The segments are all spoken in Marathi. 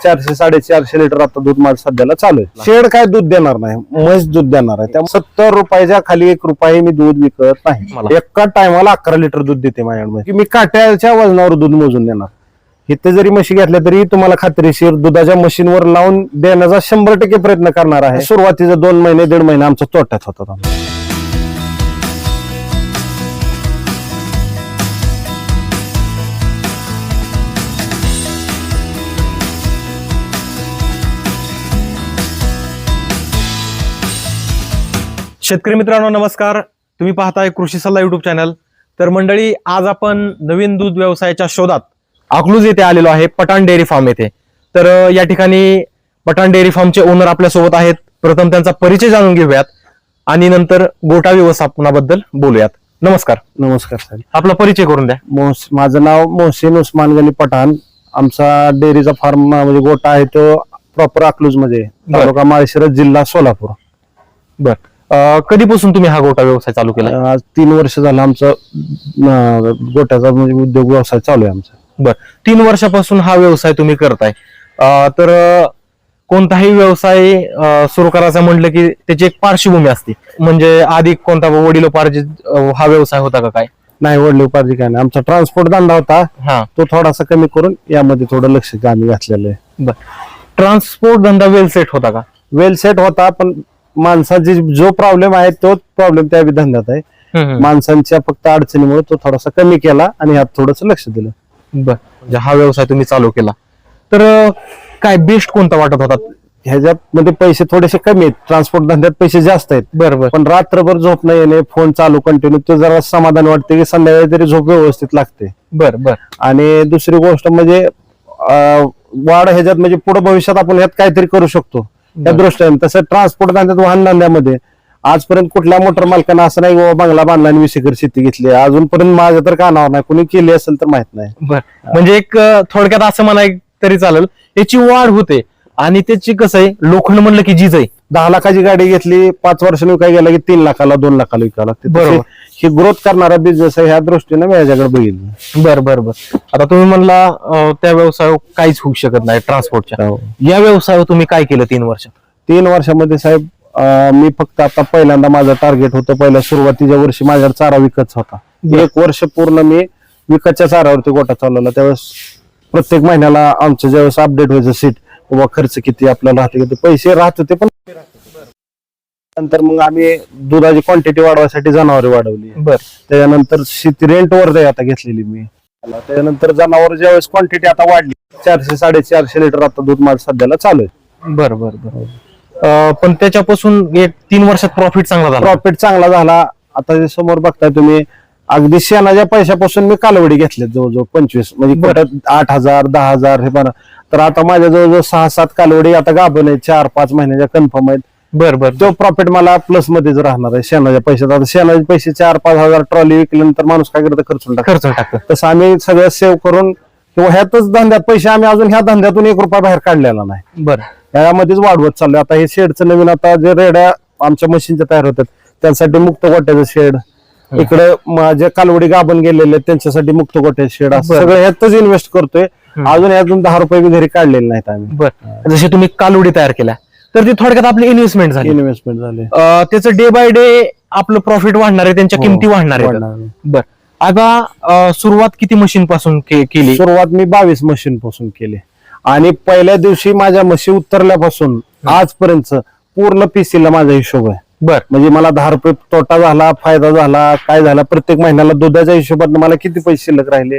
चारशे साडेचारशे लिटर आता दूध माझं सध्याला चालू आहे. शेड काय दूध देणार नाही म्हैस दूध देणार आहे. त्यामुळे सत्तर रुपयाच्या खाली एक रुपये मी दूध विकत नाही. एका टायमाला अकरा लिटर दूध देते माझ्याकडे मी काट्याच्या वजनावर दूध मोजून देणार. इथे जरी म्हशी घेतल्या तरी तुम्हाला खात्रीशीर दुधाच्या मशीनवर लावून देण्याचा शंभर टक्के प्रयत्न करणार आहे. सुरुवातीचा दोन महिने दीड महिने आमचा तोट्यात होता शेतकरी मित्रांनो नमस्कार. तुम्ही पाहताय कृषी सल्ला युट्यूब चॅनल तर मंडळी आज आपण नवीन दूध व्यवसायाच्या शोधात अकलूज येथे आलेलो आहे पठाण डेअरी फार्म येथे. तर या ठिकाणी पठाण डेअरी फार्मचे ओनर आपल्यासोबत आहेत. प्रथम त्यांचा परिचय जाणून घेऊयात आणि नंतर गोटा व्यवस्थापनाबद्दल बोलूयात. नमस्कार. नमस्कार साहेब. आपला परिचय करून द्या. माझं नाव मोहसिन उस्मान गली पठाण. आमचा डेअरीचा फार्म म्हणजे गोटा आहे तो प्रॉपर अकलूजमध्ये बर. तालुका माळशिरस जिल्हा सोलापूर. बर. अं, कधीपासून तुम्ही हा गोटा व्यवसाय चालू केला आज तीन वर्ष झालं आमचं अं, गोट्याचा म्हणजे उद्योग व्यवसाय चालू आहे आमचा. बर तीन वर्षापासून हा व्यवसाय तुम्ही करताय. अं, तर अं, कोणताही व्यवसाय सुरू करायचा म्हटलं की त्याची एक पार्श्वभूमी असते. म्हणजे आधी कोणता वडिलोपार्जित अं, हा व्यवसाय होता का काय? नाही वडले उपाधी काय नाही. आमचा ट्रान्सपोर्ट धंदा होता. हा. तो थोडासा कमी करून यामध्ये थोडं लक्ष आम्ही घातलेलं आहे. बर. ट्रान्सपोर्ट धंदा वेल सेट होता का? वेल सेट होता पण माणसाची जो प्रॉब्लेम आहे तोच प्रॉब्लेम त्या धंद्यात आहे. माणसांच्या फक्त अडचणीमुळे तो थोडासा कमी केला आणि ह्यात थोडस लक्ष दिलं. बर. म्हणजे हा व्यवसाय तुम्ही चालू केला. तर काय बेस्ट कोणता वाटत होता? ह्याच्यात मध्ये पैसे थोडेसे कमी आहेत. ट्रान्सपोर्ट धंद्यात पैसे जास्त आहेत. बर बर. पण रात्रभर झोप नाही येणे फोन चालू कंटिन्यू तो जरा समाधान वाटते की संध्याकाळी तरी झोप व्यवस्थित लागते. बर बर. आणि दुसरी गोष्ट म्हणजे वाढ ह्याच्यात म्हणजे पुढे भविष्यात आपण ह्यात काहीतरी करू शकतो. त्या. दृष्टीने. तसं ट्रान्सपोर्ट धंद्यात वाहन धंद्यामध्ये आजपर्यंत कुठल्या मोटर मालकांना असं नाही बाबा बंगला बांधला आणि वीस एकर शेती घेतली. अजूनपर्यंत माझ्या तर कानावर नाही. कोणी केली असेल तर माहीत नाही. बर. म्हणजे एक अं, थोडक्यात असं म्हणाय तरी चालेल. याची वाढ होते. आणि त्याची कसं आहे? लोखंड म्हणलं की जीज आहे. दहा लाखाची गाडी घेतली पाच वर्षांनी विकाय गेला की तीन लाखाला दोन लाखाला विकावं लागते बरोबर. तशी ही ग्रोथ करणारा बिझनेस आहे ह्या दृष्टीने मी याच्याकडे बघितलं. बर बर बर. आता तुम्ही म्हणला अं, त्या व्यवसायावर काहीच होऊ शकत नाही ट्रान्सपोर्टच्या हो. या व्यवसायावर तुम्ही काय केलं तीन वर्ष तीन वर्षामध्ये साहेब अं, मी फक्त आता पहिल्यांदा माझं टार्गेट होतं पहिल्या सुरुवातीच्या वर्षी माझ्याकडे चारा विकतच होता. एक वर्ष पूर्ण मी विकतच्या चारावरती गोटा चालवला. त्यावेळेस प्रत्येक महिन्याला आमचं ज्यावेळेस अपडेट व्हायचं सीट बाबा खर्च किती आपल्याला राहते किती पैसे राहत होते पण नंतर मग आम्ही दुधाची क्वांटिटी वाढवायसाठी जनावरे वाढवली. बर. त्याच्यानंतर शेती रेंटवर ते आता घेतलेली मी. त्याच्यानंतर जनावर ज्यावेळेस क्वांटिटी आता वाढली चारशे साडेचारशे लिटर आता दूध माझं सध्याला चालू आहे. बर बर बर पण त्याच्यापासून एक तीन वर्षात प्रॉफिट चांगला झाला. प्रॉफिट चांगला झाला. आता समोर बघताय तुम्ही अगदी शेणाच्या पैशापासून मी कालवडी घेतले जवळजवळ पंचवीस म्हणजे कुठं आठ हजार दहा हजार हे बरं. तर आता माझ्या जवळजवळ सहा सात कालवडी आता गाभण आहेत चार पाच महिन्याच्या कन्फर्म आहेत. बर बर. तो प्रॉफिट मला प्लस मध्येच राहणार आहे शेणाच्या पैशात. आता शेणाचे पैसे चार पाच हजार ट्रॉली विकल्यानंतर माणूस काय करतं? खर्चून टाकतो. खर्च टाकत. तसं आम्ही सगळं सेव्ह करून किंवा ह्यातच धंद्यात पैसे आम्ही अजून ह्या धंद्यातून एक रुपया बाहेर काढलेला नाही. बर. यामध्येच वाढवत चाललोय. आता हे शेडचं नवीन आता जे रेड्या आमच्या मशीनच्या तयार होतात त्यासाठी मुक्त गोट्याचं शेड इकडे म- जे कालवडी गाभण गेलेले आहेत, त्यांच्यासाठी मुक्त गोट्याचं शेड असं. सगळं ह्यातच इन्व्हेस्ट करतोय. अजून यातून दहा रुपये बी घरी काढलेले नाहीत आम्ही. बर. जसे तुम्ही कालवडी तयार केल्या तर ती थोडक्यात आपली इन्व्हेस्टमेंट झाली. इन्व्हेस्टमेंट झाले. त्याचं डे बाय डे आपलं प्रॉफिट वाढणार आहे त्यांच्या हो, किमती वाढणार वाढणार. बर. आता सुरुवात किती मशीन पासून केली? सुरुवात मी बावीस मशीन पासून केली. आणि पहिल्या दिवशी माझ्या म्हशी उतरल्यापासून आजपर्यंत पूर्ण पीसीला माझा हिशोब आहे. बर. म्हणजे मला दहा रुपये तोटा झाला फायदा झाला काय झाला प्रत्येक महिन्याला दुधाच्या हिशोबाने मला किती पैसे शिल्लक राहिले.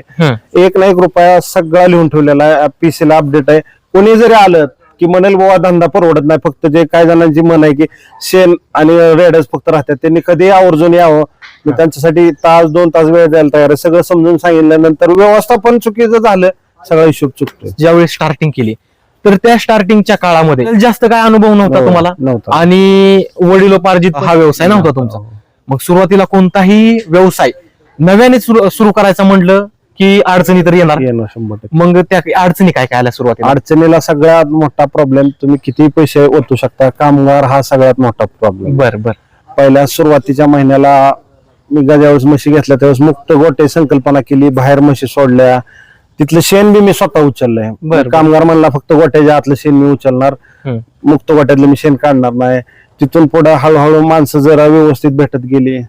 एक ना एक रुपया सगळा लिहून ठेवलेला आहे पीसीला अपडेट आहे. कोणी जरी आलं की म्हणेल बाबा धंदा परवडत नाही फक्त जे काय जणांची मन आहे की शेण आणि रेडच फक्त राहतात त्यांनी कधी आवर्जून यावं. मी त्यांच्यासाठी तास दोन तास वेळ द्यायला तयार आहे. सगळं समजून सांगितल्यानंतर व्यवस्थापन चुकीचं झालं सगळा हिशोब चुकतोय. ज्यावेळी स्टार्टिंग केली. तर त्या स्टार्टिंगच्या काळामध्ये जास्त काय अनुभव नव्हता तुम्हाला? नव्हता. आणि वडिलोपार्जित हा व्यवसाय नव्हता तुमचा. मग सुरुवातीला कोणताही व्यवसाय नव्याने सुरू करायचा म्हटलं की अडचणी तर येणार. शंभर मग त्या अडचणी काय काय आल्या सुरुवातीला? अडचणीला सगळ्यात मोठा प्रॉब्लेम तुम्ही किती पैसे ओतू शकता? कामगार हा सगळ्यात मोठा प्रॉब्लेम बर बर. पहिल्या सुरुवातीच्या महिन्याला मी ज्यावेळेस म्हशी घेतल्या त्यावेळेस मुक्त गोटे संकल्पना केली बाहेर म्हशी सोडल्या तिथलं शेण बी मी स्वतः उचललंय. बरं. कामगार म्हणला फक्त गोट्याच्या आतलं शेण मी उचलणार. हम्म. मुक्त गोट्यातलं मी शेण काढणार नाही. तिथून पुढे हळूहळू माणसं जरा व्यवस्थित भेटत गेली.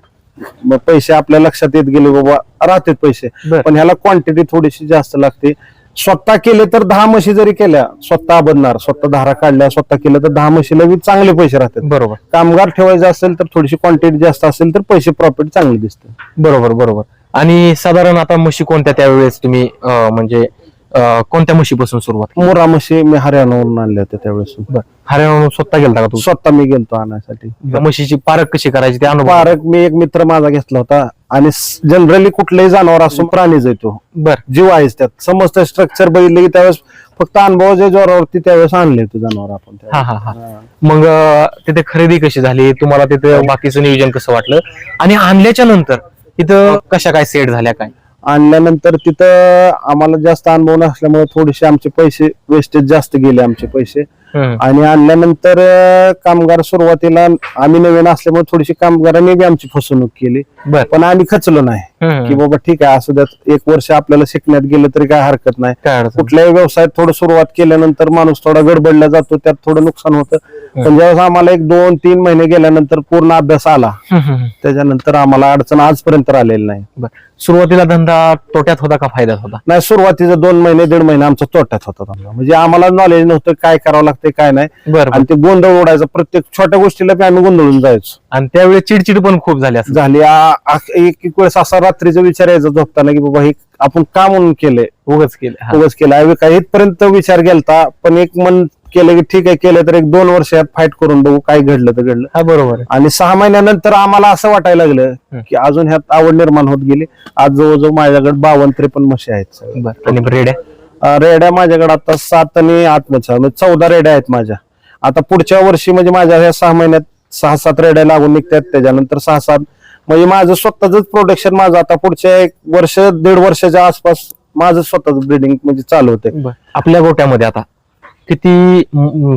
मग पैसे आपल्या लक्षात येत गेले बाबा राहतात पैसे. बरं. पण ह्याला क्वांटिटी थोडीशी जास्त लागते. स्वतः केले तर दहा म्हशी जरी केल्या स्वतः बनणार स्वतः धारा काढल्या स्वतः केलं तर दहा म्हशीला बी चांगले पैसे राहतात. बरोबर. कामगार ठेवायचे असेल तर थोडीशी क्वांटिटी जास्त असेल तर पैसे प्रॉफिट चांगले दिसते. बरोबर बरोबर. आणि साधारण आता म्हशी कोणत्या त्यावेळेस तुम्ही अं, म्हणजे अं, कोणत्या म्हशीपासून सुरुवात? मोरा म्हशी मी हरियाणावरून आणल्या होत्या त्यावेळेस बरं. हरियाणा स्वतः गेलता का तू स्वतः मी गेलतो आणायसाठी. त्या म्हशीची पारख कशी करायची ते अनुभव? पारक मी एक मित्र माझा घेतला होता आणि जनरली कुठलंही जनावर असून प्राणीच येतो बर. जीव आहेच त्यात. समजतं स्ट्रक्चर बघितलं की त्यावेळेस फक्त अनुभवाच्या जोरावरती त्यावेळेस आणले होते जनावर आपण त्यावेळेस. हा हा. हा. मग अं, तिथे खरेदी कशी झाली? तुम्हाला तिथे बाकीचं नियोजन कसं वाटलं? आणि आणल्याच्या नंतर तिथं कशा काय सेट झाल्या काय? आणल्यानंतर तिथं आम्हाला जास्त अनुभव नसल्यामुळे थोडेसे आमचे पैसे वेस्टेज जास्त गेले आमचे पैसे. आणि आणल्यानंतर कामगार सुरुवातीला आम्ही नवीन असल्यामुळे थोडीशी कामगारांनी बी आमची फसवणूक केली. पण आम्ही खचलो नाही. की बाबा ठीक आहे असं द्यात एक वर्ष आपल्याला शिकण्यात गेलं तरी काय हरकत नाही. कुठल्याही व्यवसायात थोडं सुरुवात केल्यानंतर माणूस थोडा गडबडला जातो त्यात थोडं नुकसान होतं. पण ज्यावेळेस आम्हाला एक दोन तीन महिने गेल्यानंतर पूर्ण अभ्यास आला. त्याच्यानंतर आम्हाला अडचण आजपर्यंत आलेली नाही. सुरुवातीला धंदा तोट्यात होता का फायद्यात होता? नाही सुरुवातीचा दोन महिने दीड महिने आमचा तोट्यात होता धंदा. म्हणजे आम्हाला नॉलेज नव्हतं काय करावं लागतंय काय नाही. बर आणि ते गोंधळ उडायचं प्रत्येक छोट्या गोष्टीला बी आम्ही गोंधळून जायचो. आणि त्यावेळी चिडचिड पण खूप झाली असं झाली. एक एक वेळेस असा रात्रीचा विचार यायचा झोपताना की बाबा हे आपण का म्हणून केलंय? उगच केले. उगाच केलं काही इथपर्यंत विचार गेलता पण एक मन केलं की ठीक आहे केलं तर एक दोन वर्षात फाईट करून बघू काय घडलं तर घडलं. हा बरोबर आहे. आणि सहा महिन्यानंतर आम्हाला असं वाटायला लागलं. की अजून ह्यात आवड निर्माण होत गेली. आज जवळजवळ माझ्याकडे बावन्न त्रेपन्न म्हशी आहेत. बर आणि रेड्या? अं, रेड्या माझ्याकडे आता सात आणि आठ. म्हणजे चौदा रेड्या आहेत माझ्या. आता पुढच्या वर्षी म्हणजे माझ्या ह्या सहा महिन्यात सहा सात रेड्या लागून निघतात. त्याच्यानंतर सहा सात म्हणजे माझं स्वतःच प्रोडक्शन माझं. आता पुढच्या एक वर्ष दीड वर्षाच्या आसपास माझं स्वतःच ब्रिडिंग म्हणजे चालू होते आपल्या गोट्यामध्ये आता? किती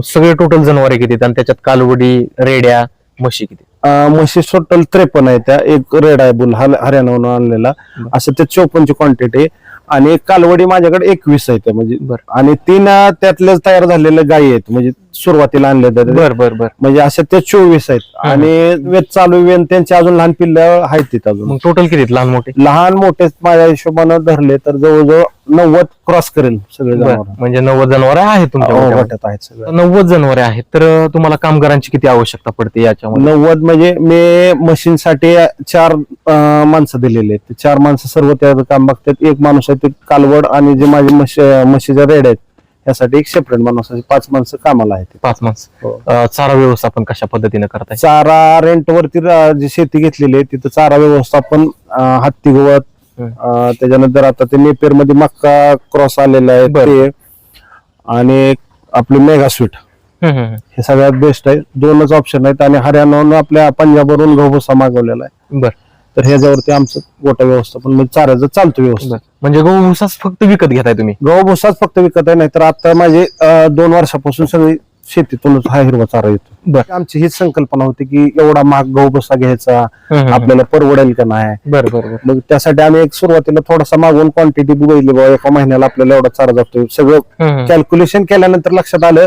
सगळे टोटल जनावरे किती? आहेत? आणि त्याच्यात कालवडी रेड्या म्हशी किती? म्हशी टोटल त्रेपन्न आहे त्या. एक रेड आहे बुल हरियाणावरून आणलेला. असं ते चौपन्नची क्वांटिटी आणि एक कालवडी माझ्याकडे एकवीस आहे त्या म्हणजे बर. आणि तीन अं, त्यातलेच तयार झालेल्या गायी आहेत. म्हणजे सुरुवातीला आणले तर बर बर बर. म्हणजे अशा त्या चोवीस आहेत. आणि वेद चालू वेन त्यांचे अजून लहान पिल्ल आहेत तिथं अजून. मग टोटल किती आहेत? लहान मोठे? लहान मोठे माझ्या हिशोबानं धरले तर जवळजवळ नव्वद क्रॉस करेल सगळे बर जनावर. म्हणजे नव्वद जनावरे आहेत तुमच्या गोट्यामध्ये. वाटत आहेत सगळे. नव्वद जनावरे आहेत. तर तुम्हाला कामगारांची किती आवश्यकता पडते याच्यामध्ये? नव्वद म्हणजे मी मशीनसाठी चार अं, माणसं दिलेले आहेत. ते चार माणसं सर्व त्याचं काम बघतात. एक माणूस आहे ते कालवड आणि जे माझे म्हशी म्हशीच्या रेड आहेत. यासाठी एक सेपरेट माणूस पाच माणसं कामाला आहेत पाच माणसं हो. अं, चारा व्यवस्थापन कशा पद्धतीने करताय चारा रेंट वरती रा- जी शेती घेतलेली आहे तिथं चारा व्यवस्थापन अं, हत्ती गवत हम्म. अं, त्याच्यानंतर आता ते नेपेरमध्ये मक्का क्रॉस आलेला आहे बरं. ते आणि आपली मेगा स्वीट हम्म, हम्म, हे सगळ्यात बेस्ट आहे दोनच ऑप्शन आहेत आणि हरियाणावरून आपल्या पंजाबवरून गहू भुसा मागवलेला आहे हम्म. बर तर ह्याच्यावरती आमचं गोटा व्यवस्थापन म्हणजे चाऱ्याचं चालतं व्यवस्थित. बर. म्हणजे गहू ऊसाच फक्त विकत घेताय तुम्ही? गहू भुसाच फक्त विकत आहे नाहीतर आता माझे अं, दोन वर्षापासून सगळी शेतीतूनच हा हिरवा चारा येतो. बर. आमची हीच संकल्पना होती की एवढा महाग गहू भुसा घ्यायचा. आपल्याला परवडेल का नाही? बर बर बर. मग त्यासाठी आम्ही एक सुरुवातीला थोडासा मागून क्वांटिटी बघितली बाबा एका महिन्याला आपल्याला एवढा चारा जातो सगळं. कॅल्क्युलेशन केल्यानंतर लक्षात आलं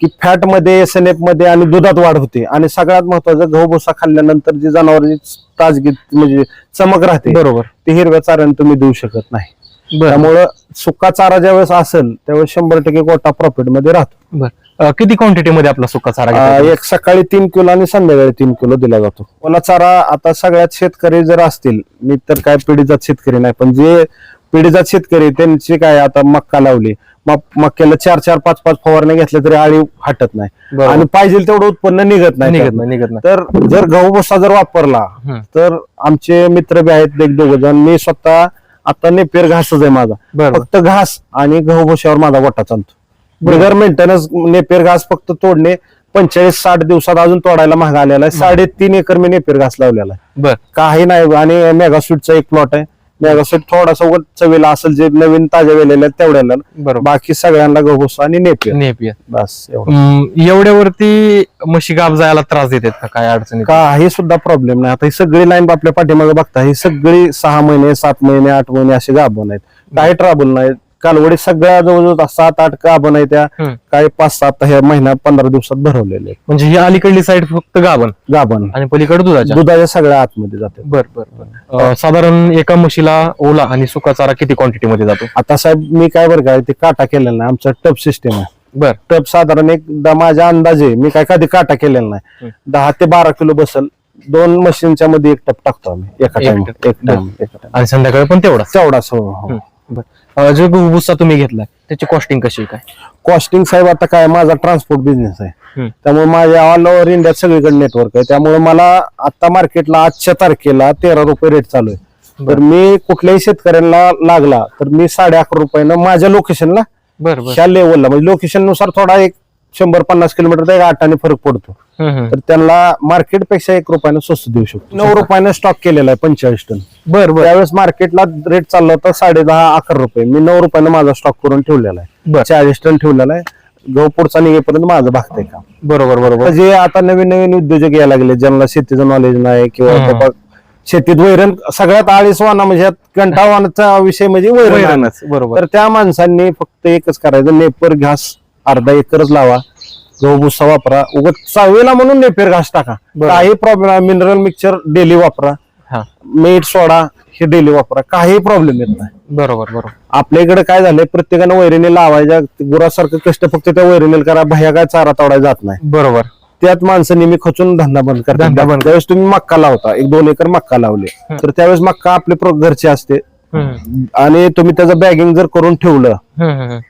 की फॅटमध्ये एस एन एफमध्ये आणि दुधात वाढ होते. आणि सगळ्यात महत्वाचं गहू भुसा खाल्ल्यानंतर जी जनावरांची ताजगी म्हणजे चमक राहते बरोबर. ती हिरव्या चाऱ्याने तुम्ही देऊ शकत नाही. त्यामुळं सुका चारा ज्यावेळेस असेल त्यावेळेस शंभर टक्के गोटा प्रॉफिटमध्ये राहतो. बर. अं, किती क्वांटिटी मध्ये आपला सुका चारा अं? एक सकाळी तीन किलो आणि संध्याकाळी तीन किलो दिला जातो. ओला चारा आता सगळ्यात शेतकरी जर असतील मी तर काय पिढीजात शेतकरी नाही पण जे पिढीजात शेतकरी त्यांची काय आता मक्का लावली मक्याला चार चार पाच पाच फवारण्या घेतल्या तरी आळी हटत नाही. बरोबर. आणि पाहिजे तेवढं उत्पन्न निघत नाही निघत. नाही निघत नाही. तर जर गहू भुसा जर वापरला हम्म. तर आमचे मित्र बी आहेत एक दोघ जण. मी स्वतः आता नेपेर घासच आहे माझा. बरोबर. फक्त घास आणि गहू भुशावर माझा गोटा चालतो बिगर मेंटेनन्स नेपेर घास फक्त तोडणे पंचेचाळीस साठ दिवसात अजून तोडायला महाग आलेला आहे. साडेतीन एकर मी नेपेर घास लावलेला आहे. बर. काही नाही आणि मेगा स्वीटचा एक प्लॉट आहे. मेगा स्वीट थोडासा उगाच चवीला असेल जे नवीन ताज्या वेलेल्या आहेत तेवढ्याला बरोबर. बाकी सगळ्यांना गहू भुसा आणि नेपेर नेपियर बस एवढं. एवढ्यावरती म्हशी गाब जायला त्रास देतात का? काय अडचणी काही सुद्धा प्रॉब्लेम नाही. आता ही सगळी लाईन आपल्या पाठीमागे बघता ही सगळी सहा महिने सात महिने आठ महिने असे गाभण आहेत. काही ट्रॅबल नाही. कालवडी सगळ्या जवळजवळ सात आठ गाभण आहे त्या हम्म. काही पाच सात ह्या महिना पंधरा दिवसात भरवलेले आहेत. म्हणजे ही अलीकडली साईड फक्त गाभण? गाभण. आणि पलीकडे दुधाच्या? दुधाच्या सगळ्या आतमध्ये जाते. बर बर बर. अं, साधारण एका म्हशीला ओला आणि सुका चारा किती क्वांटिटी मध्ये जातो? आता साहेब मी काय बरं काय ते काटा केलेला नाही. आमचं टप सिस्टम आहे. बर. टप साधारण एक द- माझ्या अंदाजे मी काय कधी काटा केलेला नाही. दहा ते बारा किलो बसल दोन मशीनच्या मध्ये एक टप टाकतो आम्ही एका एक टाइम टप. एक टाइम एका टाइम आणि संध्याकाळी पण तेवढा तेवढाच हो हो. बर. जो भुसा तुम्ही घेतलाय त्याची कॉस्टिंग कशी आहे काय? कॉस्टिंग साहेब आता काय माझा ट्रान्सपोर्ट बिझनेस आहे. त्यामुळे माझ्या ऑल ओव्हर इंडियात सगळीकडे नेटवर्क आहे. त्यामुळे मला आता मार्केटला आजच्या तारखेला तेरा रुपये रेट चालू आहे. तर मी कुठल्याही शेतकऱ्यांना लागला तर मी साडे अकरा रुपयानं माझ्या लोकेशनला बर बर. ह्या लेवलला म्हणजे लोकेशननुसार थोडा एक शंभर पन्नास किलोमीटर एक आठाने फरक पडतो. तर त्यांना मार्केटपेक्षा एक रुपयानं स्वस्त देऊ शकतो. नऊ रुपयानं स्टॉक केलेला आहे पंचेचाळीस टन. बर बर. त्यावेळेस मार्केटला रेट चालला होता साडे दहा अकरा रुपये. मी नऊ रुपयानं माझा स्टॉक करून ठेवलेला. आहे. चाळीस टन ठेवलेला आहे. गहू पुढचा निघेपर्यंत माझं भागतंय काम. बरोबर बरोबर. जे आता नवीन नवीन उद्योजक यायला लागले ज्यांना शेतीचं नॉलेज नाही किंवा शेतीत वैरण सगळ्यात आळीसवाना म्हणजे कंटाळवानाचा विषय म्हणजे. वैरणच, बरोबर. तर त्या माणसांनी फक्त एकच करायचं नेपर घास अर्धा एकरच लावा. गहू भुसा वापरा. उगत चावेला म्हणून नेपेर घास टाका. काही प्रॉब्लेम मिनरल मिक्सचर डेली वापरा. मीठ सोडा हे डेली वापरा. काही प्रॉब्लेम येत नाही. बरोबर बरोबर. आपल्या इकडे काय झालंय प्रत्येकानं वैरिणी लावायच्या गुरासारखं कष्ट फक्त त्या वैरिणीला करा भया काय चारा तोडाय जात नाही. बरोबर. त्यात माणसं नेहमी खचून धंदा बंद करतात. धंदा बंद. त्यावेळेस तुम्ही मक्का लावता एक दोन एकर मक्का लावले तर त्यावेळेस मक्का आपले घरचे असते. आणि तुम्ही त्याचं बॅगिंग जर करून ठेवलं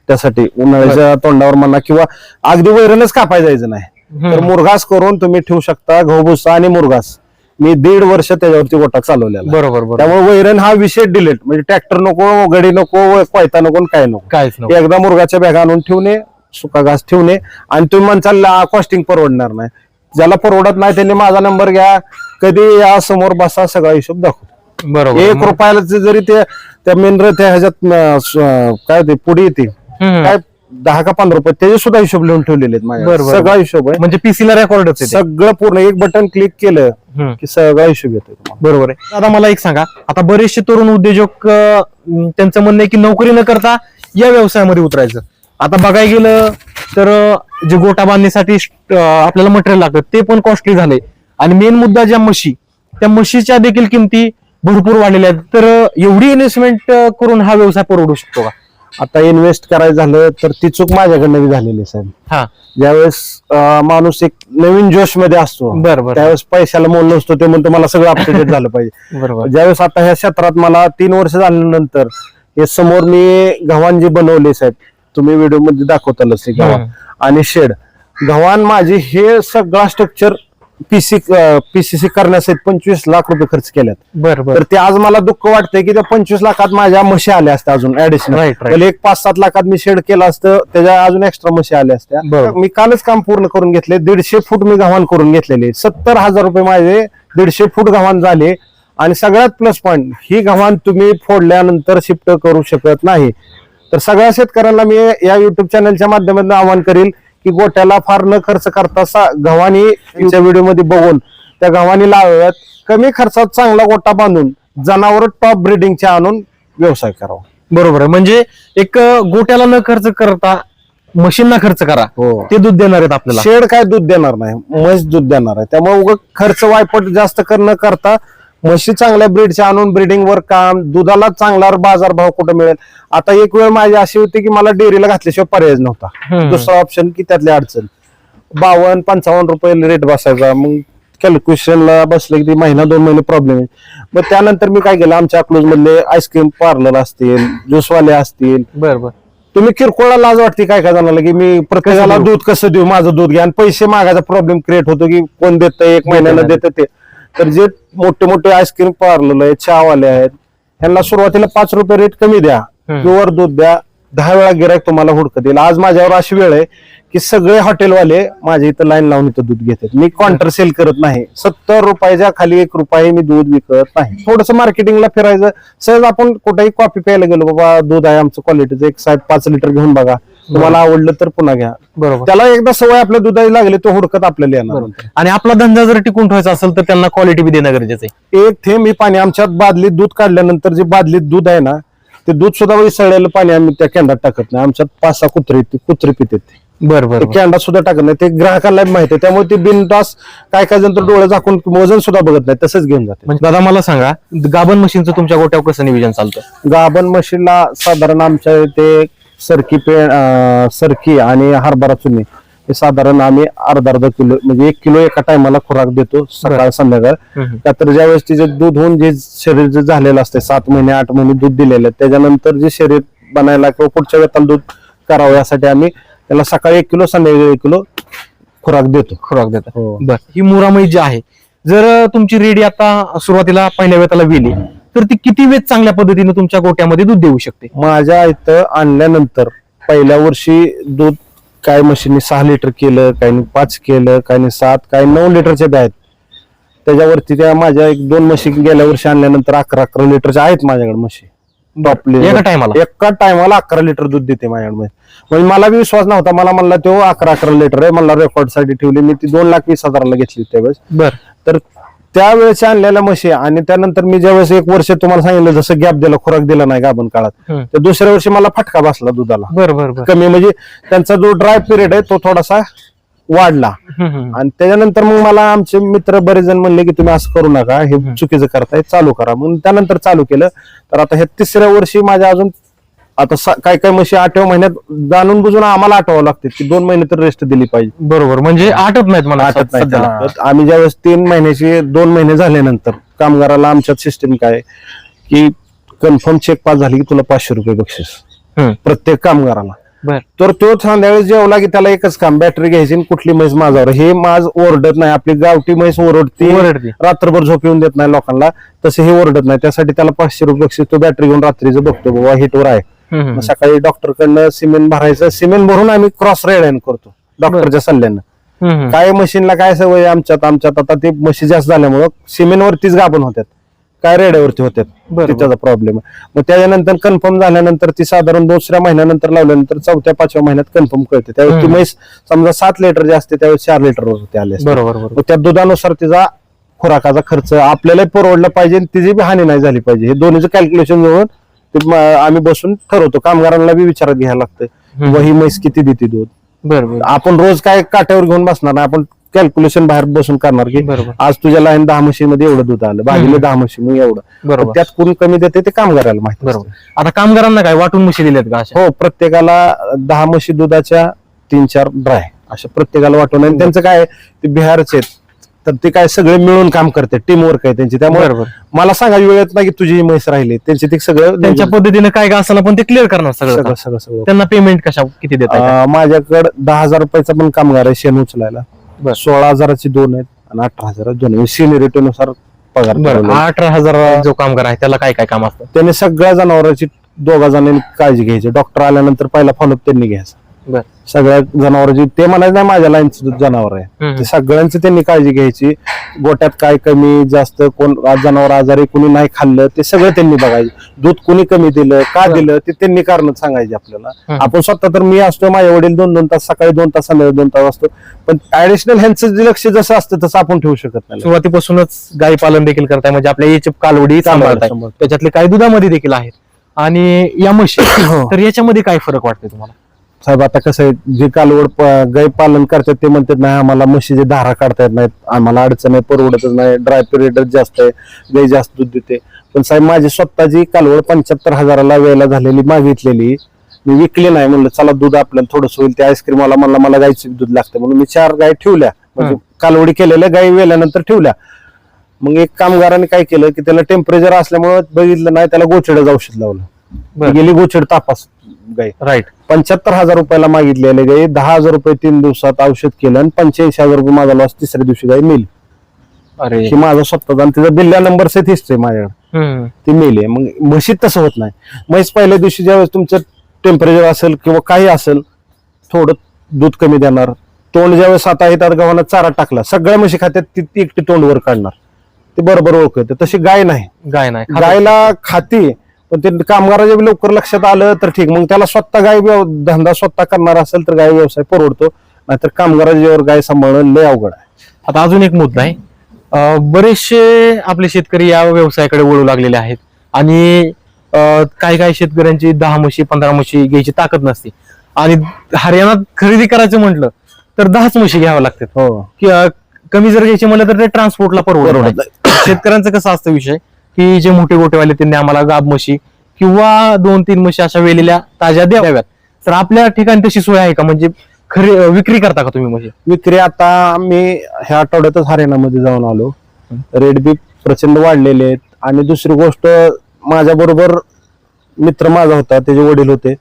त्यासाठी उन्हाळ्याच्या तोंडावर म्हणा किंवा अगदी वैरणच कापाय जायचं नाही. तर मुरघास करून तुम्ही ठेवू शकता गहू भुसा आणि मुरघास. मी दीड वर्ष त्याच्यावरती गोटा चालवलेला. बरोबर त्यामुळे वैरण हा विषय डिलीट म्हणजे ट्रॅक्टर नको गडी नको कोयता नको काय नको. नको. एकदा मुरगाच्या बॅग आणून ठेवणे सुका घास ठेवणे आणि तुम्ही म्हणसाल कॉस्टिंग परवडणार नाही. ज्याला परवडत नाही त्यांनी माझा नंबर घ्या. कधी या समोर बसा सगळा हिशोब दाखवतो. बरोबर एक रुपयाला जरी ते त्या मेन त्या ह्याच्यात अं, काय ते पुढे येते हम्म. काय दहा का पंधरा रुपये त्याचे सुद्धा हिशोब लिहून ठेवलेले आहेत माझ्याकडे. सगळा हिशोब आहे म्हणजे पीसीला रेकॉर्डच आहे ते. सगळं पूर्ण एक बटन क्लिक केलं हम्म. की सगळा हिशोब येतो तुम्हाला. बरोबर आहे आता मला एक सांगा आता बरेचसे तरुण उद्योजक अं, त्यांचं म्हणणं आहे की नोकरी न करता या व्यवसायामध्ये उतरायचं आता बघायला गेलं तर अं, जे गोटा बांधणीसाठी अं, आपल्याला मटेरियल लागतं ते पण कॉस्टली झाले आणि मेन मुद्दा ज्या म्हशी त्या म्हशीच्या देखील किमती भरपूर वाढलेल्या आहेत. तर एवढी इन्व्हेस्टमेंट करून हा व्यवसाय परवडू शकतो का? आता इन्व्हेस्ट करायचं झालं तर ती चूक माझ्याकडनं झालेली आहे, साहेब. हा. ज्यावेळेस अं, माणूस एक नवीन जोशमध्ये असतो बरं, बरं. त्यावेळेस पैशाला मोल नसतो ते म्हणतो मला सगळं अपडेटेड झालं पाहिजे. बरोबर. ज्यावेळेस आता ह्या क्षेत्रात मला तीन वर्ष झाल्यानंतर हे समोर मी गव्हाण जी बनवले साहेब तुम्ही व्हिडिओमध्ये दाखवतालच ते गव्हाण. आणि शेड. गव्हाण माझी हे सगळा स्ट्रक्चर पीसी पीसीसी करण्यासाठी पंचवीस लाख रुपये खर्च केल्यात. बरं बरं. तर ते आज मला दुःख वाटतंय की त्या पंचवीस लाखात माझ्या म्हशी आल्या असत्या अजून ऍडिशनल right. एक पाच सात लाखात मी शेड केलं असतं त्याच्या अजून एक्स्ट्रा म्हशी आल्या असत्या. बरोबर. मी कालच काम पूर्ण करून घेतले दीडशे फूट मी गव्हाण करून घेतलेले. सत्तर हजार रुपये माझे दीडशे फूट गव्हाण झाले. आणि सगळ्यात प्लस पॉईंट ही गव्हाण तुम्ही फोडल्यानंतर शिफ्ट करू शकत नाही. तर सगळ्या शेतकऱ्यांना मी या युट्यूब चॅनलच्या माध्यमातून आवाहन करील की गोट्याला फार न खर्च करता सा- गव्हाणी व्हिडिओमध्ये बघून त्या गव्हाणी लावाव्यात कमी खर्चात चांगला गोटा बांधून जनावर टॉप ब्रिडिंगचे आणून व्यवसाय करावा. बरोबर आहे. म्हणजे एक गोट्याला न खर्च करता मशीनना खर्च करा. हो. ते दूध देणार आहेत आपल्याला. शेड काय दूध देणार नाही म्हैस दूध देणार आहे. त्यामुळे उगा खर्च वायपट जास्त करणं करता म्हशी चांगल्या ब्रीडच्या आणून ब्रीडिंग वर काम दुधाला चांगला बाजार भाव कुठं मिळेल? आता एक वेळ माझी अशी होती की मला डेअरीला घातल्याशिवाय पर्याय नव्हता. दुसरा ऑप्शन की त्यातली अडचण. बावन्न पंचावन्न रुपये रेट बसायचा. मग कॅल्क्युलेशनला बसलं की महिना दोन महिने प्रॉब्लेम आहे. मग त्यानंतर मी काय केलं? आमच्या अकलूज मधले आईस्क्रीम पार्लर असतील ज्यूसवाले असतील. बर बर. तुम्ही किरकोळला लाज वाटते काय काय जणाला की मी प्रत्येकाला? दूध कसं देऊ? माझं दूध घ्या. आणि पैसे मागायचा प्रॉब्लेम क्रिएट होतो की कोण देतं एक महिन्यानं नाही. देतं ते. तर जे मोठे मोठे आईस्क्रीम पार्लर आहेत चहावाले आहेत ह्यांना सुरुवातीला पाच रुपये रेट कमी द्या. प्युअर दूध द्या. दहा वेळा गिरायक तुम्हाला हुडकत येईल. आज माझ्यावर अशी वेळ आहे की सगळे हॉटेलवाले माझ्या इथं लाईन लावून इथं दूध घेतात. मी काउंटर सेल करत नाही. सत्तर रुपयाच्या खाली एक रुपये मी दूध विकत नाही. थोडस मार्केटिंगला फिरायचं. सहज आपण कुठेही कॉफी प्यायला गेलो बाबा दूध आहे आमचं क्वालिटीचं एक साहेब पाच लिटर घेऊन बघा. तुम्हाला आवडलं तर पुन्हा घ्या. बरोबर. त्याला एकदा सवय आपल्या दुधाची लागली तो हुडकत आपल्याला येणार. बरोबर. आणि आपला धंदा जर टिकून ठेवायचा असेल तर त्यांना क्वालिटी बी देणं गरजेचं आहे. एक थेंब ही पाणी आमच्यात बादलीत दूध काढल्यानंतर जे बादलीत दूध आहे ना ते दूध सुद्धा विसळलेलं पाणी आम्ही त्या कॅन्डात टाकत नाही. आमच्यात पाच सहा कुत्री ती कुत्री पितात ते. बर बर ते कॅन्डात सुद्धा टाकत नाही. ते ग्राहकांना माहिती आहे. त्यामुळे ते बिनतास काय काय जण तर डोळे झाकून वजन सुद्धा बघत नाही. तसंच घेऊन जाते. म्हणजे दादा मला सांगा गाभण मशीनचं तुमच्या गोट्यावर कसं नियोजन चालतं? गाभण म्हशीला साधारण आमच्या इथे सरकी पे सरकी आणि हरभरा चुनी. हे साधारण आम्ही अर्धा अर्धा किलो म्हणजे एक किलो एका टायमाला खुराक देतो सकाळ संध्याकाळ. का तर ज्यावेळेस तिचे दूध होऊन जे शरीर जे झालेलं असते सात महिने आठ महिने दूध दिलेलं आहे, त्याच्यानंतर जे शरीर बनायला किंवा पुढच्या वेताला दूध करावं यासाठी आम्ही त्याला सकाळी एक किलो संध्याकाळी एक किलो खुराक देतो. खुराक देतात हो. बर. ही मुरामई जी आहे जर तुमची रेडी आता सुरुवातीला पहिल्या वेताला गेली तर ती किती वेळ चांगल्या पद्धतीने तुमच्या गोट्यामध्ये दूध देऊ शकते? माझ्या इथं आणल्यानंतर पहिल्या वर्षी दूध काय म्हशींनी सहा लिटर केलं काही पाच केलं काही सात काही नऊ लिटरचे बी आहेत. त्याच्यावरती त्या माझ्या एक दोन म्हशी गेल्या वर्षी आणल्यानंतर अकरा अकरा लिटरच्या आहेत माझ्याकडे टॉप एका टायमाला? एका टायमाला अकरा लिटर दूध देते माझ्याकडे. म्हणजे मला बी विश्वास नव्हता मला म्हणला तो अकरा अकरा लिटर आहे मला रेकॉर्डसाठी ठेवली. मी ती दोन लाख वीस हजाराला घेतली त्यावेळेस. बर. तर त्यावेळेस आणलेल्या म्हशी आणि त्यानंतर मी ज्यावेळेस एक वर्ष तुम्हाला सांगितलं जसं गॅप दिला खुराक दिला नाही गाभण काळात. तर दुसऱ्या वर्षी मला फटका बसला दुधाला. बर बर बर. कमी म्हणजे त्यांचा जो ड्राय पिरियड आहे तो थोडासा वाढला. आणि त्याच्यानंतर मग मला आमचे मित्र बरेच जण म्हणले की तुम्ही असं करू नका हे चुकीचं करताय चालू करा. म्हणून त्यानंतर चालू केलं. तर आता हे तिसऱ्या वर्षी माझ्या अजून आता काय काय म्हशी आठव्या महिन्यात जाणून बुजून आम्हाला आठवावं लागते की दोन महिने तर रेस्ट दिली पाहिजे बरोबर म्हणजे आटत नाहीत मला आठवत नाही सध्याला. त्याला. तर आम्ही ज्यावेळेस तीन महिन्याची दोन महिने झाल्यानंतर कामगाराला आमच्यात सिस्टीम काय की कन्फर्म चेक पास झाली की तुला पाचशे रुपये बक्षीस हम्म. प्रत्येक कामगाराला बर तर तो संध्याकाळी जेवला की त्याला एकच काम बॅटरी घ्यायची आणि कुठली म्हैस माझ्यावर हे माझ ओरडत नाही आपली गावठी म्हैस ओरडते ओरडते. रात्रभर झोप येऊन देत नाही लोकांना तसे हे ओरडत नाही त्यासाठी त्याला पाचशे रुपये बक्षीस तो बॅटरी घेऊन रात्रीचं बघतो बाबा हिटवर आहे. मग सकाळी डॉक्टर कडनं सिमेंट भरायचं. सिमेंट भरून आम्ही क्रॉस रेड करतो डॉक्टरच्या सल्ल्यानं. काय मशीनला काय सवय आमच्यात? आमच्यात आता ते मशी जास्त झाल्यामुळं सिमेंट वरतीच गाभण होत्यात. काय रेड्यावरती होत्यात? त्याचा प्रॉब्लेम मग त्याच्यानंतर कन्फर्म झाल्यानंतर ती साधारण दुसऱ्या महिन्यानंतर लावल्यानंतर चौथ्या पाचव्या महिन्यात कन्फर्म कळते. त्यावेळेस ती. म्हैस समजा सात लिटर जे असते त्यावेळेस चार लिटर होते आले. बरोबर त्या दुधानुसार तिचा खुराकाचा खर्च आपल्यालाही परवडला पाहिजे आणि तिची बी हानी नाही झाली पाहिजे. हे दोन्हीचं कॅल्क्युलेशन जवळ ते आम्ही बसून ठरवतो. कामगारांना बी विचारात घ्यायला लागतं हम्म. व ही म्हैस किती देते दूध? बरोबर आपण रोज काय काट्यावर घेऊन बसणार नाही. आपण कॅल्क्युलेशन बाहेर बसून करणार की आज तुझ्या लाईन दहा म्हशीमध्ये एवढं दूध आलं. भाजीला. दहा मग एवढं. बरोबर. त्यात कोण कमी देते ते कामगाराला माहिती बरोबर. आता कामगारांना काय? वाटून म्हशी दिल्यात का हो प्रत्येकाला दहा म्हशी दुधाच्या तीन चार ड्राय अशा प्रत्येकाला वाटून. आणि त्यांचं काय ते बिहारचे आहेत. तर ते काय सगळे मिळून काम करते. टीम वर्क आहे त्यांची. त्यामुळे बरोबर. मला सांगायची वेळ येत नाही की तुझी म्हैस राहिली. त्यांची ते सगळं त्यांच्या पद्धतीने काय काय असलं पण ते क्लिअर करणार सगळं सगळं सगळं सगळं. त्यांना पेमेंट कशा किती देतात अं, माझ्याकडे दहा हजार रुपयाचा पण कामगार आहे शेण उचलायला. बर. सोळा हजाराची दोन आहेत आणि अठरा हजाराची दोन आहेत सिनियरिटी नुसार पगार बरं ठरवलेला आहे. अठरा हजार जो कामगार आहे त्याला काय काय काम असतं? त्याने सगळ्या जनावरांची दोघा जणांनी काळजी घ्यायची. डॉक्टर आल्यानंतर पहिला फॉलोअप त्यांनी घ्यायचा. बर. सगळ्या जनावरांची ते म्हणायचं नाही माझ्या लाईनचं जनावर आहे. ते सगळ्यांची त्यांनी काळजी घ्यायची. गोट्यात काय कमी जास्त कोण जनावर आजारी कुणी नाही खाल्लं ते सगळं त्यांनी बघायचं. दूध कुणी कमी दिलं का. दिलं ते त्यांनी कारण सांगायचे आपल्याला. आपण स्वतः तर मी असतो माझे वडील दोन दोन तास सकाळी दोन तास संध्याकाळी दोन तास असतो. पण ऍडिशनल ह्यांचं जे लक्ष जसं असतं तसं आपण ठेवू शकत नाही. सुरुवातीपासूनच गाई पालन देखील करताय. म्हणजे आपल्या याची कालवडी. त्याच्यातले काही दुधामध्ये देखील आहेत. आणि या म्हशी हो. तर याच्यामध्ये काय फरक वाटतोय तुम्हाला? साहेब आता कसं आहे जे कालवड प- गाय पालन करतात ते म्हणतात नाही आम्हाला म्हशीचे धारा काढता येत नाहीत. आम्हाला अडचण आहे परवडतच नाही. ड्राय पिरियड जास्त आहे. गाय जास्त दूध देते. पण साहेब माझी स्वतःची कालवड पंच्याहत्तर हजाराला वेळेला झालेली मागितलेली मी विकली नाही. म्हणलं चला दूध आपल्याला थोडंसं होईल त्या आईस्क्रीम वाला म्हणला मला गायचं दूध लागतं. म्हणून मी चार गाय ठेवल्या. म्हणजे कालवडी केलेल्या गाई वेल्यानंतर ठेवल्या. मग एक कामगाराने काय केलं की त्याला टेम्परेचर असल्यामुळे बघितलं नाही त्याला गोचेडच औषध लावलं. बरं. गेली गोचेड तापास. गाय राईट पंच्याहत्तर हजार रुपयाला मागितलेले गाई दहा हजार रुपये तीन दिवसात औषध केलं आणि पंच्याऐंशी हजार रुपये माझा लॉस तिसऱ्या दिवशी गाय मिल. अरे. की माझा स्वतःचा आणि तिचा बिल्ल्या नंबर सेट हिस्ट्री माझ्याकडे. ती मेल आहे. मग म्हशीत तसं होत नाही. म्हैस पहिल्या दिवशी ज्यावेळेस तुमचं टेम्परेचर असेल किंवा काही असेल थोडं दूध कमी देणार. तोंड ज्यावेळेस आता येतात गव्हाना चारा टाकला सगळ्या म्हशी खात्यात ती ती एकटी तोंड वर काढणार. ते बरोबर ओळख येते तशी गाय नाही. गाय नाही गायला खाती पण ते कामगाराच्या लवकर लक्षात आलं तर ठीक. मग त्याला स्वतः गाय धंदा स्वतः करणार असेल तर गाय व्यवसाय परवडतो. नाहीतर कामगाराच्या गाय सांभाळणं लय अवघड आहे. आता अजून एक मुद्दा आहे. बरेचसे आपले शेतकरी या व्यवसायाकडे वळू लागलेले आहेत. आणि काही काही शेतकऱ्यांची दहा म्हशी पंधरा म्हशी घ्यायची ताकद नसते. आणि हरियाणात खरेदी करायचं म्हटलं तर दहाच म्हशी घ्याव्या लागतात. हो. कमी जर घ्यायची म्हणलं तर ते ट्रान्सपोर्टला परवडत. शेतकऱ्यांचं कसं असतं विषय? की जे मोठे गोटेवाले त्यांनी आम्हाला गाब म्हशी किंवा दोन तीन म्हशी अशा वेलेल्या ताज्या द्याव्यात. तर आपल्या ठिकाणी तशी सोय आहे का? म्हणजे खरी विक्री करता का तुम्ही म्हशी? विक्री आता मी ह्या आठवड्यातच हरियाणामध्ये जाऊन आलो. रेड बी प्रचंड वाढलेले आहेत. आणि दुसरी गोष्ट माझ्या बरोबर मित्र माझा होता त्याचे वडील होते.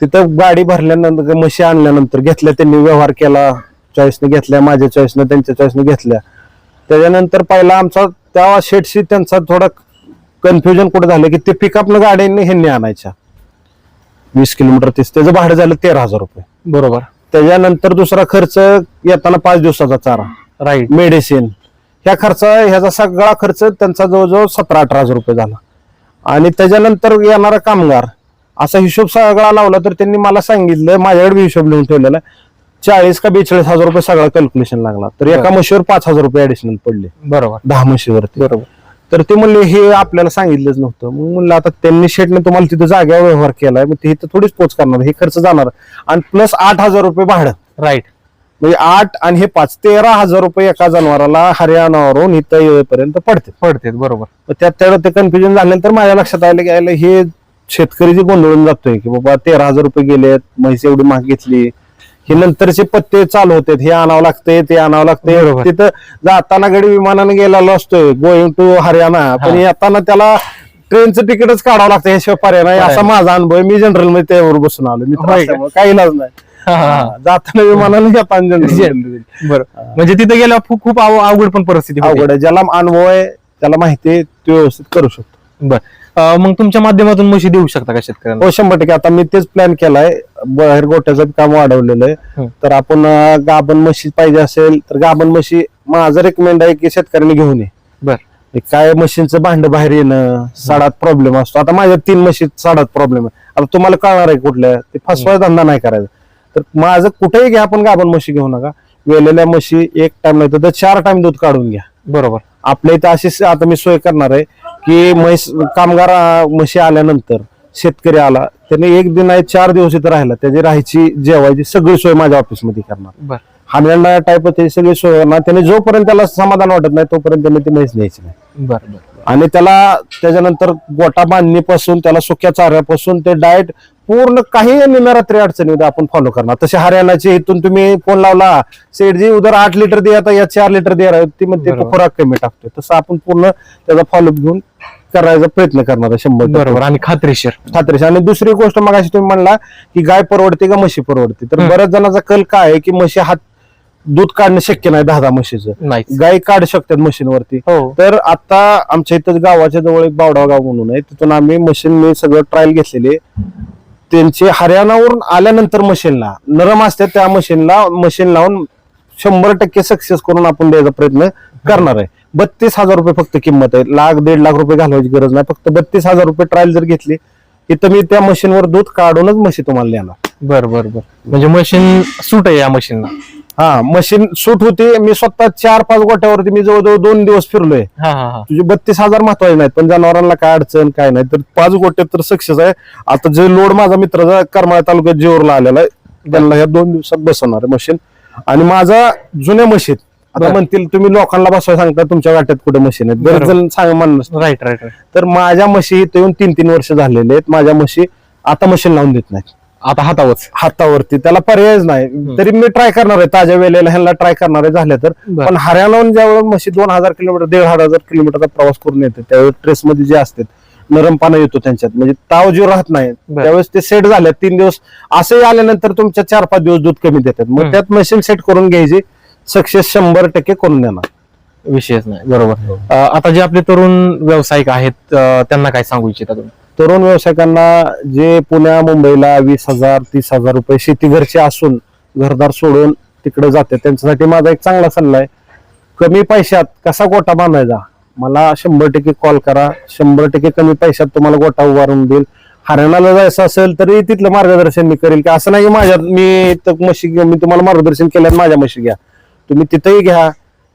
तिथं गाडी भरल्यानंतर म्हशी आणल्यानंतर घेतल्या. त्यांनी व्यवहार केला. चॉईसने घेतल्या माझ्या चॉईसने त्यांच्या चॉईसने घेतल्या. त्याच्यानंतर पहिला आमचा त्या शेटशी त्यांचा थोडा कन्फ्युजन कुठे झालं की ते पिकअपनं गाड्यांनी ह्यांनी आणायच्या. वीस किलोमीटर तीस त्याचं भाडं झालं तेरा हजार रुपये. बरोबर. त्याच्यानंतर दुसरा खर्च येताना पाच दिवसाचा चारा. राईट मेडिसिन ह्या खर्च ह्याचा सगळा खर्च त्यांचा जवळजवळ सतरा अठरा हजार रुपये झाला. आणि त्याच्यानंतर येणारा कामगार असा हिशोब सगळा लावला तर त्यांनी मला सांगितलं माझ्याकडे हिशोब लिहून ठेवलेला आहे. चाळीस का बेचाळीस हजार रुपये सगळा कॅल्क्युलेशन लागला. तर एका. म्हशीवर पाच हजार रुपये ऍडिशनल पडले. बरोबर. दहा म्हशीवरती बरोबर. तर ते म्हणले हे आपल्याला सांगितलंच नव्हतं. मग म्हणलं आता त्यांनी शेटने तुम्हाला तिथं जाग्यावर व्यवहार केलाय मग ते इथं थोडीच पोच करणार हे खर्च जाणार. आणि प्लस आठ हजार रुपये भाडं. राईट म्हणजे आठ आणि हे पाच तेरा हजार रुपये एका जनावराला हरियाणावरून इथं येईपर्यंत पडते. पडते बरोबर. मग त्यात तेवढं ते कन्फ्युजन झाल्यानंतर माझ्या लक्षात आलं की आलं हे शेतकरी जे गोंधळून जातोय की बाबा तेरा हजार रुपये गेलेत म्हैस एवढी महाग घेतली हे नंतरचे पत्ते चालू होते हे आणावं लागतंय ते आणावं लागतंय. बरोबर. तिथं जाताना गडी विमानाने गेलेलो असतोय गोइंग टू हरियाणा. पण येताना त्याला ट्रेनचं तिकीटच काढावं लागतं हे शिवाय पर्याय नाही. असा माझा अनुभव आहे. मी जनरलमध्ये त्यावर बसून आलो मी होय का? काही इलाज नाही. हा, हा, हा. हा, जाताना विमानाने येताना जनरल बरं. म्हणजे तिथे गेल्यावर खूप खूप अव- अवघड पण परिस्थिती होती. अवघड आहे. ज्याला अनुभव आहे त्याला माहिती आहे तो व्यवस्थित करू शकतो. बर. मग तुमच्या माध्यमातून म्हशी देऊ शकता का शेतकऱ्यांना? हो शंभर टक्के. आता मी तेच प्लॅन केलाय. बाहेर गोट्याचं काम वाढवलेलं आहे. तर आपण अं, गाभण म्हशी पाहिजे असेल तर गाभण म्हशी माझं रेकमेंड आहे की शेतकऱ्यांनी घेऊन ये. बर. काय मशीनचं भांड बाहेर येणं साडात प्रॉब्लेम असतो. आता माझ्या तीन म्हशीत साडात प्रॉब्लेम आहे. आता तुम्हाला कळणार आहे कुठल्या. ते फसवाय धंदा नाही करायचा. तर माझं कुठेही घ्या आपण गाभण म्हशी घेऊ नका. वेलेल्या म्हशी एक टाइम नाही तर चार टाइम दूध काढून घ्या. बरोबर. आपल्या इथं अशी स- आता मी सोय करणार आहे. की म्हैस कामगार म्हशी आल्यानंतर शेतकरी आला त्याने एक दिन आहे चार दिवस इथं राहिला. त्याची राहायची जेवायची सगळी सोय माझ्या ऑफिसमध्ये करणार. हानगंडा टाईप त्याची सगळी सोय करणार. त्याने जोपर्यंत त्याला समाधान वाटत नाही तोपर्यंत त्याने ती म्हैस न्यायची नाही. आणि त्याला त्याच्यानंतर गोटा बांधणीपासून त्याला सुक्या चाऱ्यापासून ते डाएट पूर्ण काही निम्यारात्री अडचणी आपण फॉलो करणार. तसे हरियाणाचे इथून तुम्ही फोन लावला सेठजी उधर आठ लिटर दिया आता या चार लिटर दिया रहा. ती म्हणते. खुराक कमी टाकतोय. तसं आपण पूर्ण त्याचा फॉलोअप घेऊन करायचा प्रयत्न करणार आहे शंभर टक्के. बरोबर आणि खात्रीशीर. खात्रीशीर. आणि दुसरी गोष्ट मग अशी तुम्ही म्हणला की गाय परवडते का म्हशी परवडते? तर हम्म. बऱ्याच जणांचा कल काय आहे की म्हशी हात दूध काढणं शक्य नाही दहा दहा म्हशीचं. नाही गाय काढू शकतात मशीनवरती हो. तर आता आमच्या इथं गावाच्या जवळ एक बावडा गाव म्हणून आहे. तिथून आम्ही मशीन मी सगळं ट्रायल घेतलेले त्यांचे हरियाणावरून आल्यानंतर मशीनला नरम असते त्या मशीनला मशीन लावून शंभर टक्के सक्सेस करून आपण द्यायचा प्रयत्न करणार आहे. बत्तीस हजार रुपये फक्त किंमत आहे. लाख दीड लाख रुपये घालवायची गरज नाही. फक्त बत्तीस हजार रुपये ट्रायल जर घेतली इथं मी त्या मशीनवर दूध काढूनच म्हशी तुम्हाला देणार बर बर बर. म्हणजे मशीन सूट आहे या मशीनला हा मशीन सूट होती. मी स्वतः चार पाच गोट्यावरती मी जवळजवळ दोन दिवस फिरलोय. हा हा हा. तुझे बत्तीस हजार महत्त्वाचे नाहीत पण जनावरांना काय अडचण काय नाही. तर पाच गोटे तर सक्सेस आहे. आता जे लोड माझा मित्राचा करमाळा तालुक्यात जेवरला आलेला आहे त्यांना ह्या दोन दिवसात बसवणार आहे मशीन आणि माझा जुन्या मशीन आता. म्हणतील तुम्ही लोकांना बसवाय सांगता तुमच्या वाट्यात कुठे मशीन आहेत? बरेच. जण सांग राईट राईट तर माझ्या म्हशी इथं येऊन तीन तीन वर्ष झालेले आहेत. माझ्या म्हशी आता मशीन लावून देत नाहीत. आता हातावच हातावरती. त्याला पर्यायच नाही. तरी मी ट्राय करणार आहे. ताज्या वेळेला ह्यांना ट्राय करणार आहे झाल्या तर. पण हरियाणाहून ज्यावेळेस म्हशी दोन हजार किलोमीटर दीड हजार किलोमीटरचा प्रवास करून येते त्यावेळेस ट्रेस मध्ये जे असतात नरमपणा येतो त्यांच्यात. म्हणजे ताव जीव राहत नाही. त्यावेळेस ते सेट झाले. तीन दिवस असंही आल्यानंतर तुमच्या चार पाच दिवस दूध कमी देतात. मग. त्यात मशीन सेट करून घ्यायची. सक्सेस शंभर टक्के करून देणार. विषयच नाही. बरोबर. अं, आता जे आपले तरुण व्यावसायिक आहेत अं, त्यांना काय सांगू इच्छिता तुम्ही? तरुण व्यावसायिकांना जे पुण्या मुंबईला वीस हजार तीस हजार रुपये शेती घरचे असून घरदार सोडून तिकडे जाते त्यांच्यासाठी माझा एक चांगला सल्ला आहे. कमी पैशात कसा गोटा बांधायचा? मला शंभर टक्के कॉल करा. शंभर टक्के कमी पैशात तुम्हाला गोटा उभारून देईल. हरियाणाला जायचं असेल तरी तिथलं मार्गदर्शन मी करेल. की असं नाही की माझ्या मी इथं म्हशी घ्या मी तुम्हाला मार्गदर्शन केलं माझ्या म्हशी घ्या. तुम्ही तिथेही घ्या.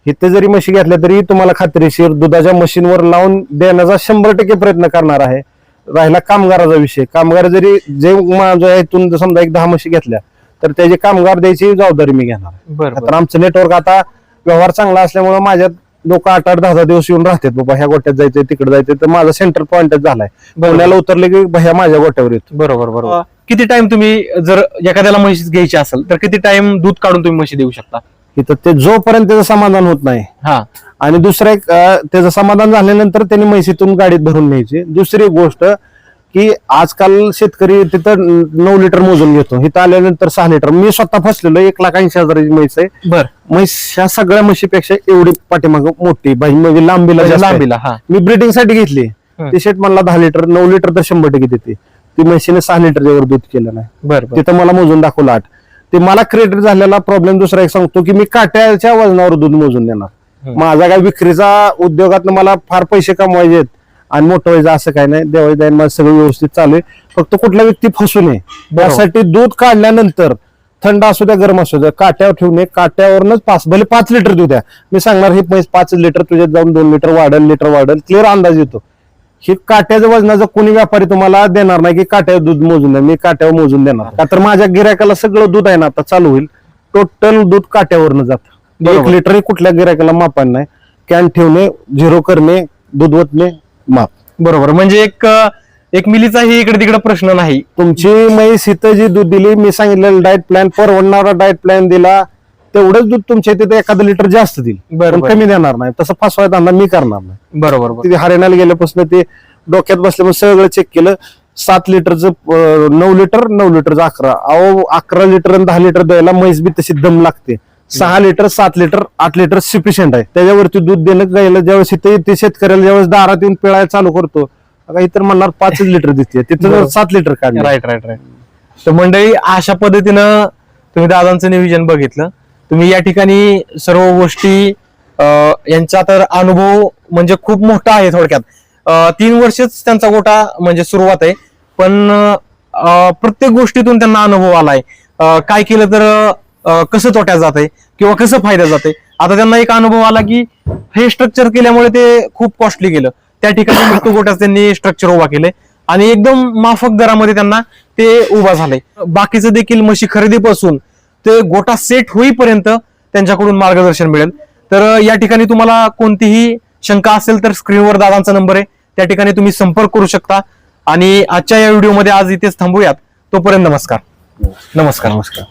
इथे जरी म्हशी घेतल्या तरी तुम्हाला खात्रीशीर दुधाच्या मशीनवर लावून देण्याचा शंभर टक्के प्रयत्न करणार आहे. राहिला कामगाराचा विषय. कामगार जरी जे माझ्या इथून समजा एक दहा म्हशी घेतल्या तर त्याचे कामगार द्यायची जबाबदारी मी घेणार तर आमचं नेटवर्क आता व्यवहार चांगला असल्यामुळे माझ्यात लोक आठ आठ दहा दहा दिवस येऊन राहतात. बाबा ह्या गोट्यात जायचंय तिकडे जायचंय तर माझा सेंटर पॉइंटच झालाय. पुण्याला उतरले की भैया माझ्या गोट्यावर येतो. बरोबर बरोबर. किती टाइम तुम्ही जर एखाद्याला म्हशी घ्यायची असेल तर किती टाइम दूध काढून तुम्ही म्हशी देऊ शकता? इथं ते जोपर्यंत त्याचं समाधान होत नाही. हा. आणि दुसरं एक अं, त्याचं समाधान झाल्यानंतर त्यांनी म्हैसीतून गाडीत भरून न्यायची. दुसरी एक गोष्ट की आजकाल शेतकरी तिथं नऊ लिटर मोजून घेतो. इथं आल्यानंतर सहा लिटर. मी स्वतः फसलेलो. एक लाख ऐंशी हजाराची म्हैस आहे. बर. म्हैस ह्या सगळ्या म्हशीपेक्षा एवढी पाठीमाग मोठी. बाई म्हणजे लांबीला जास्त आहे. लांबीला हा. मी ब्रिडिंगसाठी घेतली. हम्म. ती शेट मला दहा लिटर नऊ लिटर तर शंभर टक्के देते. ती म्हशीने सहा लिटरच्या वर दूध केलं नाही. बर बर. तिथं मला मोजून दाखवलं आठ. ते मला क्रिएट झालेला प्रॉब्लेम दुसरा एक सांगतो की मी काट्याच्या वजनावर दूध मोजून देणार. माझा काय विक्रीचा उद्योगात मला फार पैसे कमवायचे आहेत आणि मोठं व्हायचं असं काय नाही. देवाई जाईन माझं सगळं व्यवस्थित चालू आहे. फक्त कुठला व्यक्ती फसू नये. त्यासाठी दूध काढल्यानंतर थंड असू द्या गरम असू द्या काट्यावर ठेवू नये. काट्यावरनच पाच भले पाच लिटर देऊ द्या. मी सांगणार हे पाच लिटर तुझ्यात जाऊन दोन लिटर वाढेल लिटर वाढेल क्लिअर अंदाज येतो. हे काट्याचं वजनाचं कोणी व्यापारी तुम्हाला देणार नाही की काट्यावर दूध मोजून द्या मी काट्यावर मोजून देणार. का तर माझ्या गिरायकाला सगळं दूध आहे ना आता चालू होईल. टोटल दूध काट्यावरनं जात. एक. लिटरही कुठल्या गिरायकाला मापान नाही. कॅन ठेवणे झिरो करणे दूध ओतणे माप. बरोबर. म्हणजे एक एक मिलीचाही इकडे तिकडे प्रश्न नाही. तुमची म्हैस इथं जी दूध दिली मी सांगितलेलं डाएट प्लॅन परवडणारा डाएट प्लॅन दिला तेवढंच दूध तुमच्या तिथे एखादं लिटर जास्त देईल. पण. कमी देणार नाही. तसं फसवाय धंदा मी करणार नाही. बरोबर बरोबर. तिथे हरियाणाला गेल्यापासून ते डोक्यात बसल्यामुळे सगळं चेक केलं. सात लिटरचं अं, नऊ लिटर नऊ लिटरचं अकरा. अहो अकरा लिटर आणि दहा लिटर द्यायला म्हैस बी तशी दम लागते. सहा लिटर सात लिटर आठ लिटर सफिशियंट आहे. त्याच्यावरती दूध देणं गायला ज्यावेळेस इथे येते शेतकऱ्याला ज्यावेळेस दारात येऊन पिळायला चालू करतो आता इतर म्हणणार पाचच लिटर देते. तिथं जर बरोबर. सात लिटर काढले. राईट राईट राईट तर मंडळी अशा पद्धतीनं तुम्ही दादांचं नियोजन बघितलं. तुम्ही या ठिकाणी सर्व गोष्टी यांचा तर अनुभव म्हणजे खूप मोठा आहे थोडक्यात. तीन वर्षच त्यांचा गोटा म्हणजे सुरुवात आहे. पण प्रत्येक गोष्टीतून त्यांना अनुभव आलाय. काय केलं तर कसं तोट्यात जाते किंवा कसं फायदा जाते आता त्यांना एक अनुभव आला की हे स्ट्रक्चर केल्यामुळे ते खूप कॉस्टली गेलं. त्या ठिकाणी मृत्यू गोट्यात त्यांनी स्ट्रक्चर उभा केले आणि एकदम माफक दरामध्ये त्यांना ते उभा झाले बाकीचं देखील म्हशी खरेदीपासून ते गोटा सेट होईपर्यंत त्यांच्याकडून मार्गदर्शन मिळेल. तर या ठिकाणी तुम्हाला कोणतीही शंका असेल तर स्क्रीनवर दादांचा नंबर आहे. त्या ठिकाणी तुम्ही संपर्क करू शकता. आणि आजच्या या व्हिडिओमध्ये आज इथेच थांबूयात. तोपर्यंत नमस्कार. नमस्कार. नमस्कार.